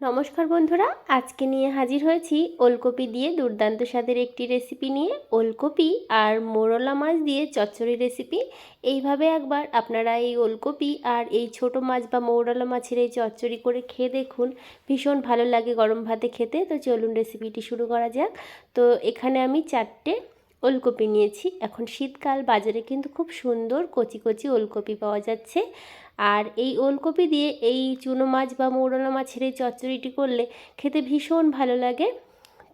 নমস্কার বন্ধুরা, আজকে নিয়ে হাজির হয়েছি ওলকপি দিয়ে দুর্দান্ত স্বাদের একটি রেসিপি নিয়ে। ওলকপি আর মোরলা মাছ দিয়ে চচ্চড়ি রেসিপি এইভাবে একবার আপনারা এই ওলকপি আর এই ছোট মাছ বা মৌরলা মাছের এই চচ্চড়ি করে খেয়ে দেখুন। ভীষণ ভালো লাগে গরম ভাতে খেতে। তো চলুন রেসিপিটি শুরু করা যাক। তো এখানে আমি চারটে ওলকপি নিয়েছি। এখন শীতকাল, বাজারে কিন্তু খুব সুন্দর কচি কচি ওলকপি পাওয়া যাচ্ছে। আর এই ওলকপি দিয়ে এই চুনো মাছ বা মৌরলা মাছের এই চচ্চড়িটি করলে খেতে ভীষণ ভালো লাগে।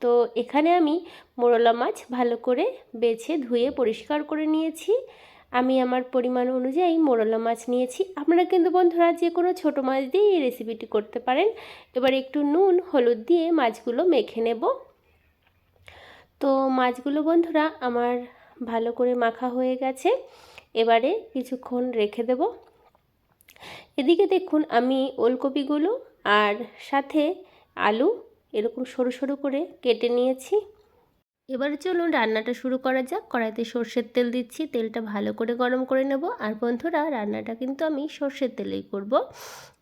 তো এখানে আমি মোরলা মাছ ভালো করে বেছে ধুয়ে পরিষ্কার করে নিয়েছি। আমি আমার পরিমাণ অনুযায়ী মোরলা মাছ নিয়েছি। আপনারা কিন্তু বন্ধুরা যে কোনো ছোটো মাছ দিয়ে এই রেসিপিটি করতে পারেন। এবার একটু নুন, হলুদ দিয়ে মাছগুলো মেখে নেব। তো মাছগুলো বন্ধুরা আমার ভালো করে মাখা হয়ে গেছে। এবারে কিছুক্ষণ রেখে দেব। এদিকে দেখুন আমি ওলকপিগুলো আর সাথে আলু এরকম সরু সরু করে কেটে নিয়েছি। এবারে চলুন রান্নাটা শুরু করা যাক। কড়াইতে সর্ষের তেল দিচ্ছি। তেলটা ভালো করে গরম করে নেব। আর বন্ধুরা, রান্নাটা কিন্তু আমি সর্ষের তেলেই করব।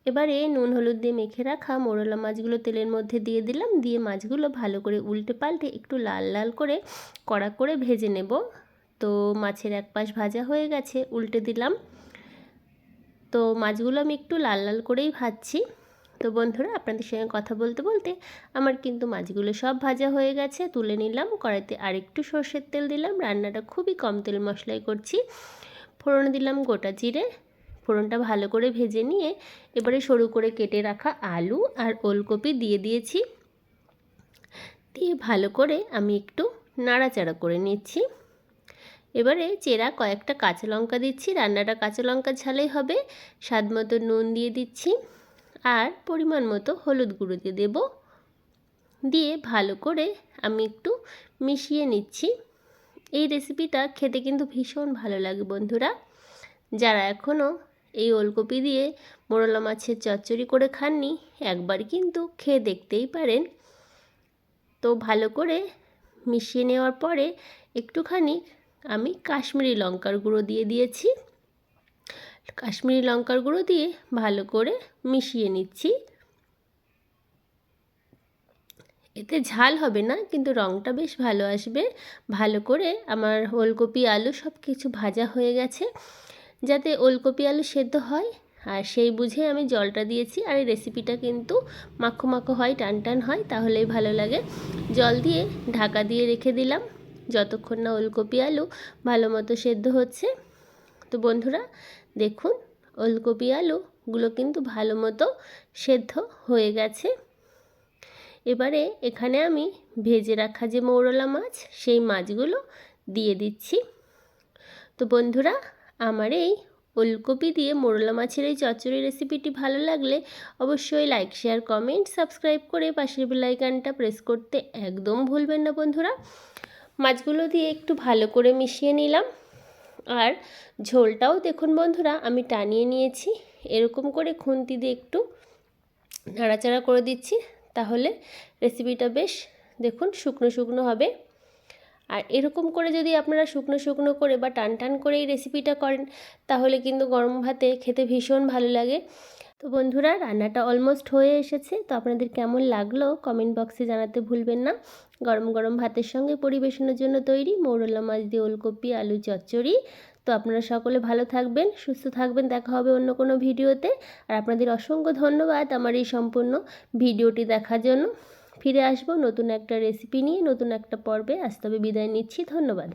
এবারে নুন, হলুদ দিয়ে মেখে রাখা মোরলা মাছগুলো তেলের মধ্যে দিয়ে দিলাম, দিয়ে মাছগুলো ভালো করে উল্টে পাল্টে একটু লাল লাল করে কড়া করে ভেজে নেব। তো মাছের এক পাশ ভাজা হয়ে গেছে, উল্টে দিলাম। তো মাছগুলো আমি একটু লাল লাল করেই ভাজছি। তো বন্ধুরা, আপনাদের সঙ্গে কথা বলতে বলতে আমার কিন্তু মাছগুলো সব ভাজা হয়ে গেছে, তুলে নিলাম, কড়াইতে আরেকটু সর্ষের তেল দিলাম, রান্নাটা খুবই কম তেল মশলাই করছি। ফোড়ন দিলাম গোটা জিরে ফোড়নটা ভালো করে ভেজে নিয়ে এবারে সরু করে কেটে রাখা আলু আর ওলকপি দিয়ে দিয়েছি। দিয়ে ভালো করে আমি একটু নাড়াচাড়া করে নিচ্ছি। এবারে চেরা কয়েকটা কাঁচা লঙ্কা দিচ্ছি, রান্নাটা কাঁচা লঙ্কা ঝালেই হবে। স্বাদ মতো নুন দিয়ে দিচ্ছি আর পরিমাণ মতো হলুদ গুঁড়ো দিয়ে দেবো। দিয়ে ভালো করে আমি একটু মিশিয়ে নিচ্ছি। এই রেসিপিটা খেতে কিন্তু ভীষণ ভালো লাগে বন্ধুরা। যারা এখনও এই ওলকপি দিয়ে মোরলা মাছের চচ্চড়ি করে খাননি, একবার কিন্তু খেয়ে দেখতেই পারেন। তো ভালো করে মিশিয়ে নেওয়ার পরে একটুখানি আমি কাশ্মীরি লঙ্কার গুঁড়ো দিয়ে দিয়েছি। কাশ্মীরি লঙ্কার গুঁড়ো দিয়ে ভালো করে মিশিয়ে নিচ্ছি। এতে ঝাল হবে না, কিন্তু রঙটা বেশ ভালো আসবে। ভালো করে আমার ওলকপি, আলু সব কিছু ভাজা হয়ে গেছে। যাতে ওলকপি আলু সেদ্ধ হয়। আর সেই বুঝে আমি জলটা দিয়েছি আর এই রেসিপিটা কিন্তু মাখো মাখো হয়, টান টান হয়, তাহলেই ভালো লাগে। জল দিয়ে ঢাকা দিয়ে রেখে দিলাম। যতক্ষণ না ওলকপি আলু ভালো মতো সেদ্ধ হচ্ছে। তো বন্ধুরা, দেখুন, ওলকপি আলুগুলো কিন্তু ভালো মতো সেদ্ধ হয়ে গেছে। এবারে এখানে আমি ভেজে রাখা যে মৌরলা মাছ, সেই মাছগুলো দিয়ে দিচ্ছি। তো বন্ধুরা আমার এই ওলকপি দিয়ে মোরলা মাছের এই চচ্চড়ি রেসিপিটি ভালো লাগলে অবশ্যই লাইক শেয়ার কমেন্ট সাবস্ক্রাইব করে পাশের বেলাইকানটা প্রেস করতে একদম ভুলবেন না বন্ধুরা। মাছগুলো দিয়ে একটু ভালো করে মিশিয়ে নিলাম। আর ঝোলটাও দেখুন বন্ধুরা, আমি টানিয়ে নিয়েছি। এরকম করে খুন্তি দিয়ে একটু নাড়াচাড়া করে দিচ্ছি। তাহলে রেসিপিটা বেশ দেখুন শুকনো শুকনো হবে। আর এরকম করে যদি আপনারা শুকনো শুকনো করে বা টান টান করে এই রেসিপিটা করেন, তাহলে কিন্তু গরম ভাতে খেতে ভীষণ ভালো লাগে। তো বন্ধুরা, রান্নাটা অলমোস্ট হয়ে এসেছে। তো আপনাদের কেমন লাগল কমেন্ট বক্সে জানাতে ভুলবেন না। গরম গরম ভাতের সঙ্গে পরিবেশনের জন্য তৈরি মৌরলা মাছ দিয়ে ওলকপি, আলু, চচ্চড়ি। তো আপনারা সকলে ভালো থাকবেন, সুস্থ থাকবেন। দেখা হবে অন্য কোনো ভিডিওতে। আর আপনাদের অসংখ্য ধন্যবাদ আমার এই সম্পূর্ণ ভিডিওটি দেখার জন্য। ফিরে আসব। নতুন একটা রেসিপি নিয়ে নতুন একটা পর্বে। আজ তবে বিদায় নিচ্ছি। ধন্যবাদ।